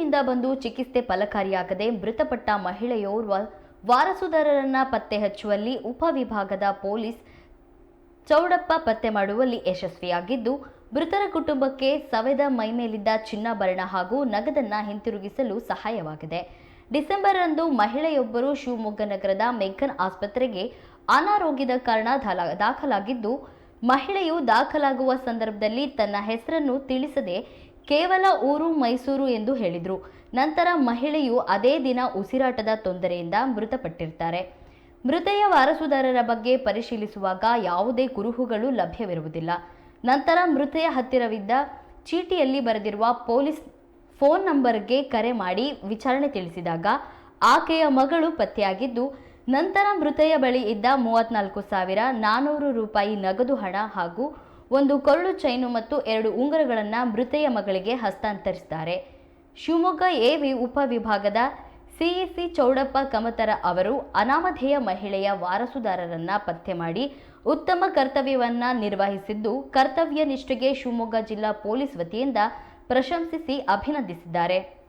ಬೆಂಗಳೂರಿನಿಂದ ಬಂದು ಚಿಕಿತ್ಸೆ ಫಲಕಾರಿಯಾಗದೆ ಮೃತಪಟ್ಟ ಮಹಿಳೆಯೋರ್ವ ವಾರಸುದಾರರನ್ನ ಪತ್ತೆ ಹಚ್ಚುವಲ್ಲಿ ಉಪವಿಭಾಗದ ಪೊಲೀಸ್ ಚೌಡಪ್ಪ ಪತ್ತೆ ಮಾಡುವಲ್ಲಿ ಯಶಸ್ವಿಯಾಗಿದ್ದು, ಮೃತರ ಕುಟುಂಬಕ್ಕೆ ಸವೆದ ಮೈಮೇಲಿದ್ದ ಚಿನ್ನಾಭರಣ ಹಾಗೂ ನಗದನ್ನ ಹಿಂತಿರುಗಿಸಲು ಸಹಾಯವಾಗಿದೆ. ಡಿಸೆಂಬರ್ ರಂದು ಮಹಿಳೆಯೊಬ್ಬರು ಶಿವಮೊಗ್ಗ ನಗರದ ಮೆಗ್ಗನ್ ಆಸ್ಪತ್ರೆಗೆ ಅನಾರೋಗ್ಯದ ಕಾರಣ ದಾಖಲಾಗಿದ್ದು, ಮಹಿಳೆಯು ದಾಖಲಾಗುವ ಸಂದರ್ಭದಲ್ಲಿ ತನ್ನ ಹೆಸರನ್ನು ತಿಳಿಸದೆ ಕೇವಲ ಊರು ಮೈಸೂರು ಎಂದು ಹೇಳಿದರು. ನಂತರ ಮಹಿಳೆಯು ಅದೇ ದಿನ ಉಸಿರಾಟದ ತೊಂದರೆಯಿಂದ ಮೃತಪಟ್ಟಿರ್ತಾರೆ. ಮೃತೆಯ ವಾರಸುದಾರರ ಬಗ್ಗೆ ಪರಿಶೀಲಿಸುವಾಗ ಯಾವುದೇ ಕುರುಹುಗಳು ಲಭ್ಯವಿರುವುದಿಲ್ಲ. ನಂತರ ಮೃತೆಯ ಹತ್ತಿರವಿದ್ದ ಚೀಟಿಯಲ್ಲಿ ಬರೆದಿರುವ ಪೊಲೀಸ್ ಫೋನ್ ನಂಬರ್ಗೆ ಕರೆ ಮಾಡಿ ವಿಚಾರಣೆ ತಿಳಿಸಿದಾಗ ಆಕೆಯ ಮಗಳು ಪತ್ತೆಯಾಗಿದ್ದು, ನಂತರ ಮೃತೆಯ ಬಳಿ ಇದ್ದ ಮೂವತ್ನಾಲ್ಕು ಸಾವಿರ ನಾನ್ನೂರು ರೂಪಾಯಿ ನಗದು ಹಣ ಹಾಗೂ ಒಂದು ಕರುಳು ಚೈನು ಮತ್ತು ಎರಡು ಉಂಗುರಗಳನ್ನು ಮೃತೆಯ ಮಗಳಿಗೆ ಹಸ್ತಾಂತರಿಸಿದ್ದಾರೆ. ಶಿವಮೊಗ್ಗ ಎವಿ ಉಪವಿಭಾಗದ ಸಿಇಸಿ ಚೌಡಪ್ಪ ಕಮತರ ಅವರು ಅನಾಮಧೇಯ ಮಹಿಳೆಯ ವಾರಸುದಾರರನ್ನ ಪತ್ತೆ ಮಾಡಿ ಉತ್ತಮ ಕರ್ತವ್ಯವನ್ನ ನಿರ್ವಹಿಸಿದ್ದು, ಕರ್ತವ್ಯ ನಿಷ್ಠೆಗೆ ಶಿವಮೊಗ್ಗ ಜಿಲ್ಲಾ ಪೊಲೀಸ್ ವತಿಯಿಂದ ಪ್ರಶಂಸಿಸಿ ಅಭಿನಂದಿಸಿದ್ದಾರೆ.